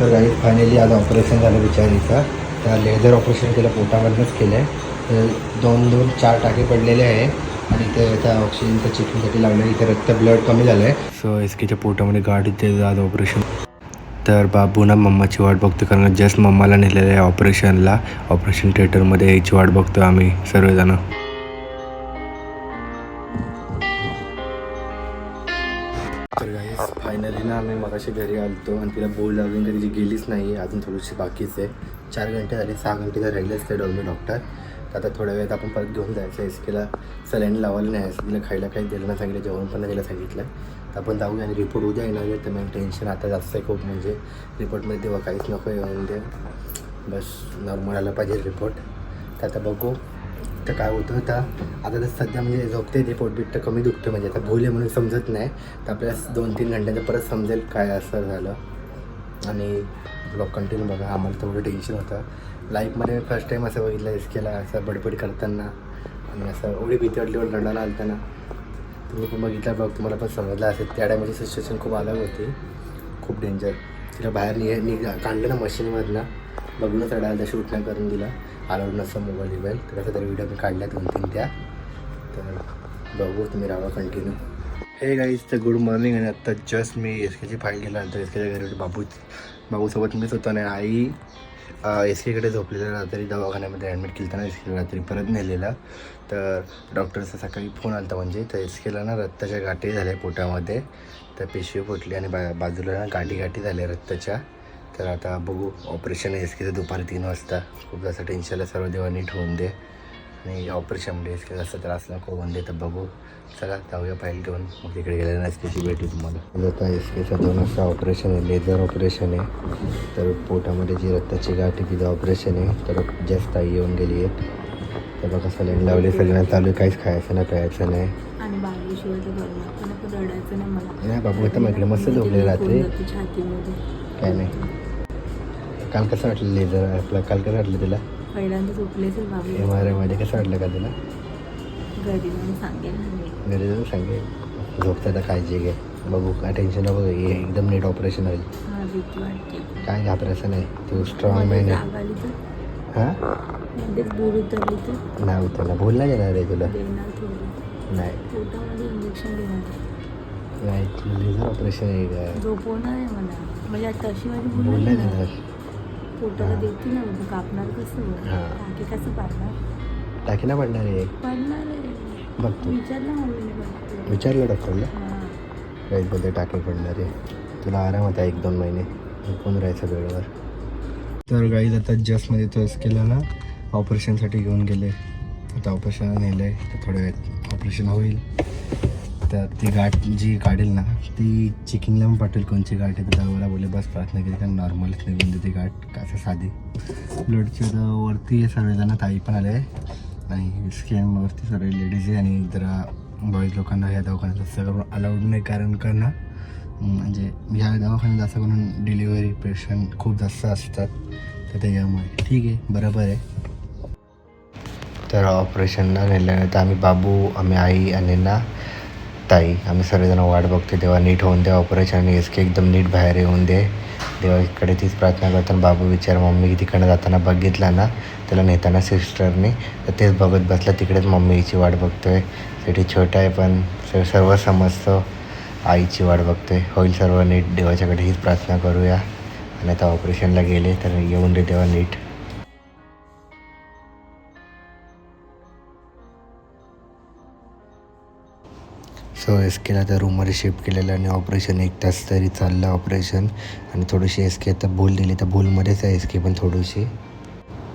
तर काही फायनली आज ऑपरेशन झालं बिचारीचं. त्या लेझर ऑपरेशन केलं पोटामधनंच केलं आहे दोन दोन चार टाके पडलेले आहे. आणि ते त्या ऑक्सिजनचं चेकिंगसाठी लावलं इथे रक्त ब्लड कमी झालं आहे सो एस केच्या पोटामध्ये गाठ इथे आज ऑपरेशन तर बाबू ना मम्माची वाट बघतो कारण जस्ट मम्माला नेलेलं आहे ऑपरेशनला ऑपरेशन थिएटरमध्ये यायची वाट बघतो आम्ही सर्वजणं. मगाशी घरी आलतो आणि तिला बोल लागून तरी जी गेलीच नाही आहे अजून थोडीशी बाकीच आहे. चार घंटे झाले सहा घंटे तर राहिलेच ते डॉक्टर डॉक्टर तर आता थोड्या वेळात आपण परत घेऊन जायचं एस केला सलाईन लावायला नाही आहे. तिला खायला काही दिलं नाही सांगितलं जेवण पण दिलं सांगितलं. तर आपण जाऊया आणि रिपोर्ट उद्या येणार आहे. तर मग टेन्शन आता जास्त आहे खूप म्हणजे रिपोर्टमध्ये तेव्हा काहीच नको येऊन दे. बस नॉर्मल आला पाहिजे रिपोर्ट तर आता बघू. तर काय होतं तर आता तर सध्या म्हणजे झोपते ते पोटबिट्ट तर कमी दुखतं म्हणजे आता भूल आहे म्हणून समजत नाही. तर आपल्याला दोन तीन घंट्याचं परत समजेल काय असं झालं. आणि ब्लॉग कंटिन्यू बघा आम्हाला तेवढं टेन्शन होतं. लाईफमध्ये मी फर्स्ट टाईम असं बघितलं एस केला असं बडबड करताना. आणि असं एवढी भीती वाटली वर रडायला आलताना. तुम्ही पण बघितला ब्लॉग तुम्हाला पण समजलं असेल. त्या टायमाची सिच्युएशन खूप अलग होती. खूप डेंजर तिला बाहेर निघ निघ काढलं ना मशीनमधनं बघूनच रडायला शूट नाही करून दिला. आलो नसतं मोबाईल बिबाईल तर असं तरी व्हिडिओ मी काढल्या दोन तीन त्या. तर बघू तुम्ही राहा कंटिन्यू हे गाईज तर गुड मॉर्निंग आणि आत्ता जस्ट मी एस केची फाईल गेल्यानंतर एस केच्या घरी बाबू बाबूसोबत मीच होतो आणि आई एस केकडे झोपलेलं. रात्री दवाखान्यामध्ये ॲडमिट केलं ना एस केला रात्री परत नेलेला. तर डॉक्टरचा सकाळी फोन आला होता म्हणजे. तर एस केला ना रक्ताच्या गाठी झाल्या पोटामध्ये. तर पेशवी फुटली आणि बा बाजूला ना गाठी गाठी झाल्या रक्ताच्या. तर आता बघू ऑपरेशन एस केचं दुपारी तीन वाजता खूप जास्त टेन्शनला सर्व देवा नीट होऊन दे आणि ऑपरेशनमध्ये एस के जास्त त्रास नको होऊन दे तर बघू चला जाऊया पाहिजे घेऊन मग तिकडे गेल्यानं एस केची भेटू तुम्हाला आता एस केचं दोन वाजता ऑपरेशन आहे लेझर ऑपरेशन आहे तर पोटामध्ये जी रक्ताची गाठ आहे तिचं ऑपरेशन आहे तर जास्त आई येऊन गेली आहे तर बघा सलाईन लावले सगळ्यांना चालू आहे काहीच खायचं नाही प्यायचं नाही नाही बाबू आता इकडे मस्त झोपले रात्री काय नाही काल कसं वाटलं लेझर आपलं काल कसं वाटलं तुला. पहिल्यांदा झोपले असेल बाबू. एम आर आयमध्ये कसं वाटलं का तुला? घरी जाऊन सांगेल घरी जाऊन सांगेल तर काळजी घे. बघू काय टेन्शन नको. हे एकदम नीट ऑपरेशन होईल. हा भीती वाटते. काय घाबरायचं नाही तू स्ट्रॉंग मॅन जाग आली तर? हां? मध्येच दूर उतरली तर? नाही उतरला. भूल नाही देणार आहे तुला. देणार थोडी. नाही. पोटामध्ये इंजेक्शन देणार. नाही तुला लेझर ऑपरेशन आहे का? झोपवणार आहे मला. म्हणजे आता अशी माझी भूल भूल नाही पोटाला हा. देते ना बघ कापणार कसं बघ? हा. टाके कसं पाडणार टाकी ना पडणार आहे पडणार आहे. बघ तू विचारलं मम्मीने बघ विचारलं डॉक्टरला हा. बोलते टाके पडणार आहे. तुला आराम होता एक दोन महिने. कोण राहायचं वेळेवर. तर गाईज आता जस्टमध्ये तो केला ना ऑपरेशनसाठी घेऊन गेले. आता ऑपरेशन नेलं आहे. तर थोड्या वेळात ऑपरेशन होईल. ती गाठ जी काढेल ना ती चिकिंगला पण पाठवेल कोणची गाठ आहे तर बोले बस प्रार्थना केली कारण नॉर्मलच निघून देते गाठ कसं साधी. ब्लडची आता वरती सर्वजण ताई पण आले. आणि स्कॅनवरती सर्व लेडीज आहे आणि जरा बॉईज लोकांना या दवाखान्यात सगळं अलाउड नाही कारण का ना म्हणजे ह्या दवाखान्यात असं करून डिलिव्हरी पेशंट खूप जास्त असतात. तर त्याच्यामुळे ठीक आहे बरोबर आहे. तर ऑपरेशनला नेल्यानंतर आम्ही बाबू आम्ही आई आणि ना ताई आम्ही सर्वजण वाट बघतो तेव्हा नीट होऊन दे ऑपरेशन आणि एस के एकदम नीट बाहेर येऊन दे. तेव्हा इकडे तीच प्रार्थना करताना बाबू विचार मम्मी तिकडनं जाताना बघितला ना त्याला नेताना सिस्टरने तर तेच बघत बसला तिकडेच मम्मीची वाट बघतोय. सिटी छोटा आहे पण सर्व समजतं आईची वाट बघतोय. होईल सर्व नीट देवाच्याकडे हीच प्रार्थना करूया. आणि आता ऑपरेशनला गेले तर येऊन दे तेव्हा नीट. सो एस केला त्या रूममध्ये शिफ्ट केलेलं आणि ऑपरेशन एक तास तरी चाललं ऑपरेशन आणि थोडीशी एस के आता भूल दिली. तर भूलमध्येच आहे एस के पण थोडीशी.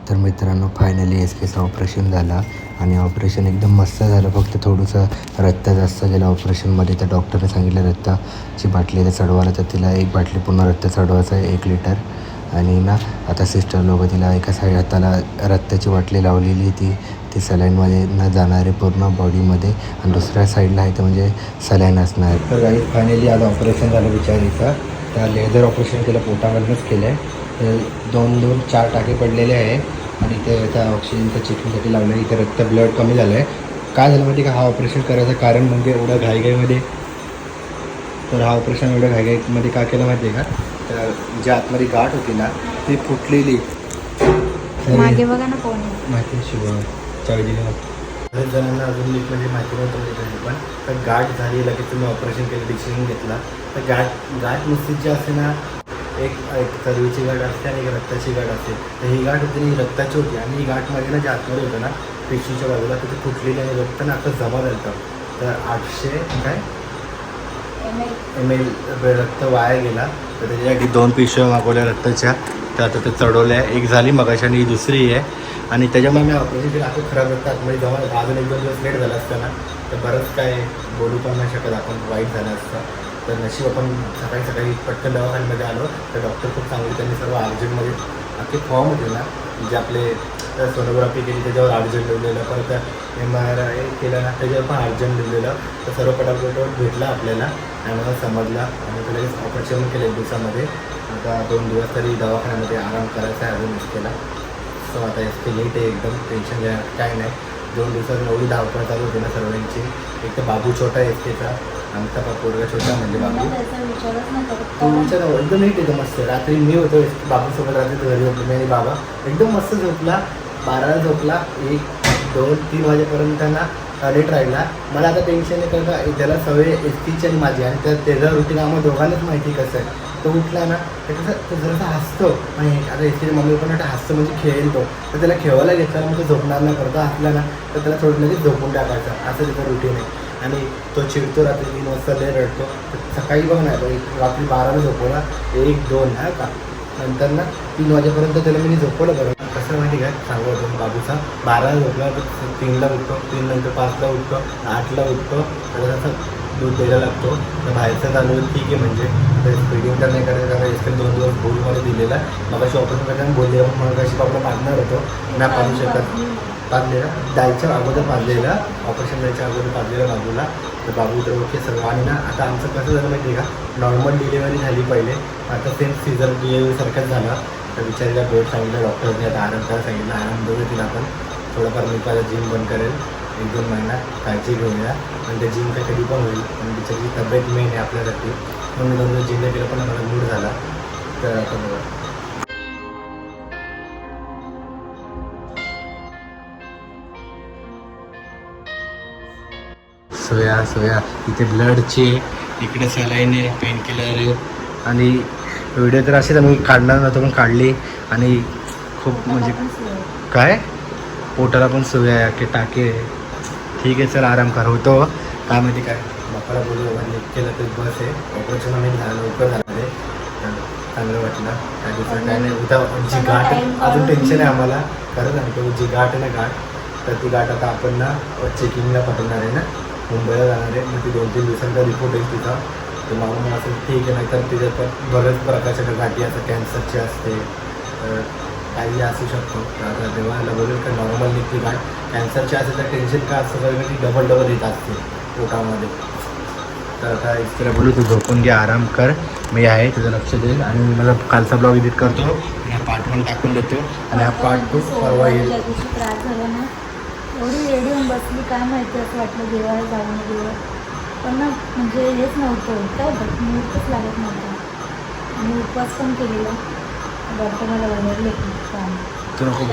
तर मित्रांनो फायनली एस केचं ऑपरेशन झाला. आणि ऑपरेशन एकदम मस्त झालं. फक्त थोडंसं रक्त जास्त गेलं ऑपरेशनमध्ये तर डॉक्टरने सांगितलं रक्ताची बाटली तर चढवायला. तर तिला एक बाटली पूर्ण रक्त चढवायचं आहे एक लिटर आणि ना आता सिस्टर लोक तिला एका साईड हाताला रक्ताची बाटली लावलेली ती. ती सलाईनमध्ये न जाणारे पूर्ण बॉडीमध्ये आणि दुसऱ्या साईडला आहे तर म्हणजे सलाईन असणार. तर काही फायनली आज ऑपरेशन झालं बिचारीचं. त्या लेझर ऑपरेशन केलं पोटामधनंच केलं आहे तर दोन दोन चार टाके पडलेले आहे. आणि ते त्या ऑक्सिजनचं चेकिंगसाठी लावलं इथे रक्त ब्लड कमी झालं आहे काय झालं माहिती का? हा ऑपरेशन करायचं कारण म्हणजे एवढं घाईघाईमध्ये. तर हा ऑपरेशन एवढं घाईघाईमध्ये का केलं माहिती आहे का? तर जी आतमध्ये गाठ होती ना ती फुटलेली. मागे बघा ना कोण. माहिती शिव चावी दिली बरेच जणांना अजून नीट म्हणजे माहिती नव्हतं म्हणजे काही पण. तर गाठ झाली लगेच तुम्ही ऑपरेशन केलं डिसिजन घेतला. तर गाठ गाठ नुसतीच जी असते ना एक एक चरवीची गाठ असते आणि एक रक्ताची गाठ असते. तर ही गाठ होती ही रक्ताची होती. आणि ही गाठमध्ये ना जे आतमध्ये होतं ना पिशवीच्या बाजूला तिथे फुटलेली आणि रक्त ना आता जमा झालं होतं. तर आठशे काय? M L. रक्त वाया गेला. तर त्याच्यासाठी दोन पिशव्या मागवल्या रक्ताच्या. तर आता ते आहे एक झाली मगाशी आणि ही दुसरी आहे. आणि त्याच्यामुळे मी ऑपरेशन केलं. आता खराब होतात. म्हणजे जेव्हा अजून एक दोन दिवस लेट झाला असतं ना तर बरंच काय बोलू पण नाही शकत आपण. वाईट झालं असतं. तर नशीब आपण सकाळी सकाळी पटकन दवाखान्यामध्ये आलो. तर डॉक्टर खूप चांगले त्यांनी सर्व अर्जंटमध्ये अख्खे फॉर्म होते ना जे आपले सोनोग्राफी केली त्याच्यावर अर्जंट लिहिलेलं. परत एम आर आय केलं ना त्याच्यावर पण अर्जंट लिहिलेलं. तर सर्व पटापट भेटला आपल्याला. आणि मला समजला. आणि त्याला लगेच ऑपरेशन केलं एक दिवसामध्ये. आता दोन दिवस तरी दवाखान्यामध्ये आराम करायचा आहे अजून एस केला सो आता एस लेट आहे एकदम टेन्शन घ्या काय नाही. दोन दिवसात एवढी धावपळ चालू होती ना सर्वांची. एक तर बाबू छोटा आहे एस केचा आमचा पोरगा छोटा म्हणजे बाबू. तो विचार एकदम नीट एकदम मस्त? रात्री मी होतो बाबूसोबत रात्री घरी होतो मी आणि बाबा. एकदम मस्त झोपला बाराला झोपला. एक दोन तीन वाजेपर्यंत ना लेट राहिला. मला आता टेन्शन आहे का त्याला सवय एस टीची आणि माझी आणि त्या त्याचं रुटीन आम्हाला दोघांनाच माहिती कसं आहे. तो उठला ना त्याचं तो जरासा हसतो. आणि आता एस टीच्या मम्मी पण हसतो म्हणजे खेळेल तो. तर त्याला खेळायला घेतला मग तो झोपणार ना करतो हसला ना तर त्याला थोडं लगेच झोपून टाकायचं. असं त्याचं रुटीन आहे. आणि तो चिडतो रात्री तीन वाजता लय रडतो. तर सकाळी बघ ना एक रात्री बाराला झोपवला. एक दोन हा का? नंतर ना तीन वाजेपर्यंत त्याला मी झोपवलं करतो कसं माहिती काय सांगू होतो बाबूचा बाराला झोपला तर तीनला उठतो. तीन नंतर पाचला उठतो. आठला उठतो. त्याला असं दूध द्यायला लागतो. तर बाहेरचं चालू ठीक आहे. म्हणजे तर स्पीडिंग तर नाही करायचं. कारण इसकडे दोन दिवस बोलमध्ये दिलेला मग अशी ऑपरेशन करताना बोलले म्हणून कशी आपलं पाडणार होतो. नाही पाडू शकत. पाजलेला जायच्या अगोदर पाजलेला ऑपरेशन जायच्या अगोदर पाजलेला बाबूला. तर बाबू तर ओके सर्व आणि ना. आता आमचं कसं झालं माहिती आहे का? नॉर्मल डिलिव्हरी झाली पहिले. आता सेम सीझर डिलिव्हरीसारखंच झालं. तर विचारीला बेड सांगितलं डॉक्टरने आता आराम करायला सांगितलं. आराम देऊ तिला आपण. थोडंफार मी पाहिजे जिम बंद करेल. एक दोन महिना काळजी घेऊया. आणि त्या जिम काय कधी पण होईल. आणि तिच्याची तब्येत मेन आहे आपल्यासाठी म्हणून दिवस जिमला गेलं पण मला मूड झाला. तर बघा. सोया सोया. इथे ब्लडचे इकडे सलाईन आहे पेन किलर आहे. आणि व्हिडिओ तर असेच आम्ही काढणार नव्हतो पण काढली. आणि खूप म्हणजे. काय? पोटाला पण सोया आहे की टाके आहे. ठीक आहे चल आराम कर. होतो काय माहिती काय? बापाला बोलू नीट केलं तर बस आहे. ऑपरेशन आम्ही झालं लवकर झालं ते. तर चांगलं वाटलं. काय दुसरं काय नाही. उद्या जी गाठ अजून टेन्शन आहे आम्हाला. खरं सांगतो जी गाठ आहे ना गाठ तर ती गाठ आता आपण ना चेकिंगला पाठवणार आहे ना. मुंबईला जाणार आहे. मग ती दोन तीन दिवसांचा रिपोर्ट येईल तिचा. तर मला असं ठीक आहे नाहीतर तिच्यात पण बऱ्याच प्रकारच्या गाठी असतात. कॅन्सरची असते. तर काही असू शकतो. तर आता देवाला का नॉर्मल निघते काय? कॅन्सरची असेल तर टेन्शन काय असतं? कारण ती डबल डबल येत असते पोटामध्ये. तर आता इतक्याला बोलू तू झोपून घे आराम कर. मी आहे तुझं लक्ष देईल आणि मी मला कालचा ब्लॉग एडिट करतो. आणि हा पार्ट वन टाकून देतो. आणि हा पार्ट टू परवा येईल त्रास झाला ना एवढी रेडी होऊन बसली काय माहिती असं वाटलं देवाला जाऊन देवा पण ना म्हणजे हेच नव्हतं. काय बघ मुहूर्तच लागत नव्हतं. आणि उपवास पण केलेला. डॉक्टर मला ओरडले की तू नको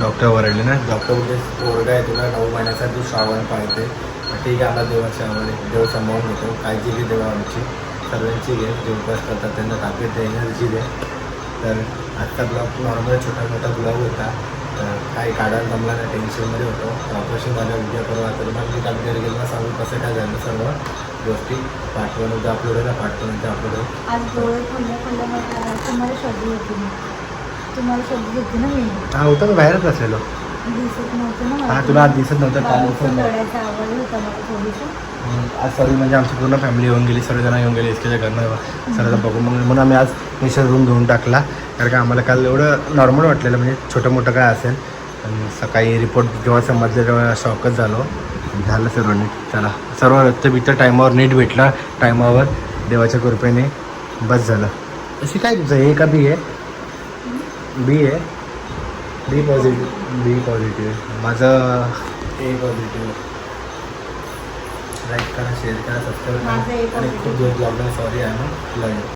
डॉक्टर ओरडले ना डॉक्टर बोलते ओरडा आहे तुला नऊ महिन्याचा तू श्रावण पाळते ठीक आहे आम्हाला देवाच्या आवडे देव सांभाळून घेतो काळजी घे देवा आमची सर्वांची घे जे उपवास करतात त्यांना ताकद दे एनर्जी दे तर आजचा ब्लॉग नॉर्मल छोटा मोठा ब्लॉग होता तर काही काढायला जमला नाही टेन्शनमध्ये होतो. ऑपरेशन झालं उद्या परवा तर मग मी काल घरी गेलो सांगू कसं काय झालं सर्व गोष्टी. पाठवून उद्या अपलोड आहे ना पाठवून उद्या अपलोड आहे. आज डोळे खुल्ल्या मला तुम्हाला शोधली होती मी. तुम्हाला शोधली होती ना मी. हा होतं का? बाहेरच असलेलो दिसत नव्हतं ना मला. हा तुला आज दिसत नव्हतं काल नव्हतं. डोळ्याचा आवाज होता मला थोडीशी. आज सर्व म्हणजे आमची पूर्ण फॅमिली येऊन गेली सर्वजण येऊन गेले इसकेच्या घरनं सर्व बघून मग म्हणून आम्ही आज निशा रूम घेऊन टाकला. कारण का आम्हाला काल एवढं नॉर्मल वाटलेलं म्हणजे छोटं मोठं काय असेल. आणि सकाळी रिपोर्ट जेव्हा समजले तेव्हा शॉकच झालो. झालं सर्व नीट चला. सर्व रक्तबित्त टायमावर नीट भेटला. टायमावर देवाच्या कृपेने बस झालं. अशी काय तुझं ए का बी आहे? बी आहे? बी पॉझिटिव्ह बी पॉझिटिव्ह माझं ए पॉझिटिव्ह लाईक करा शेअर करा सबस्क्राईब करा. आणि खूप दिवस ब्लॉगला सॉरी आहे ना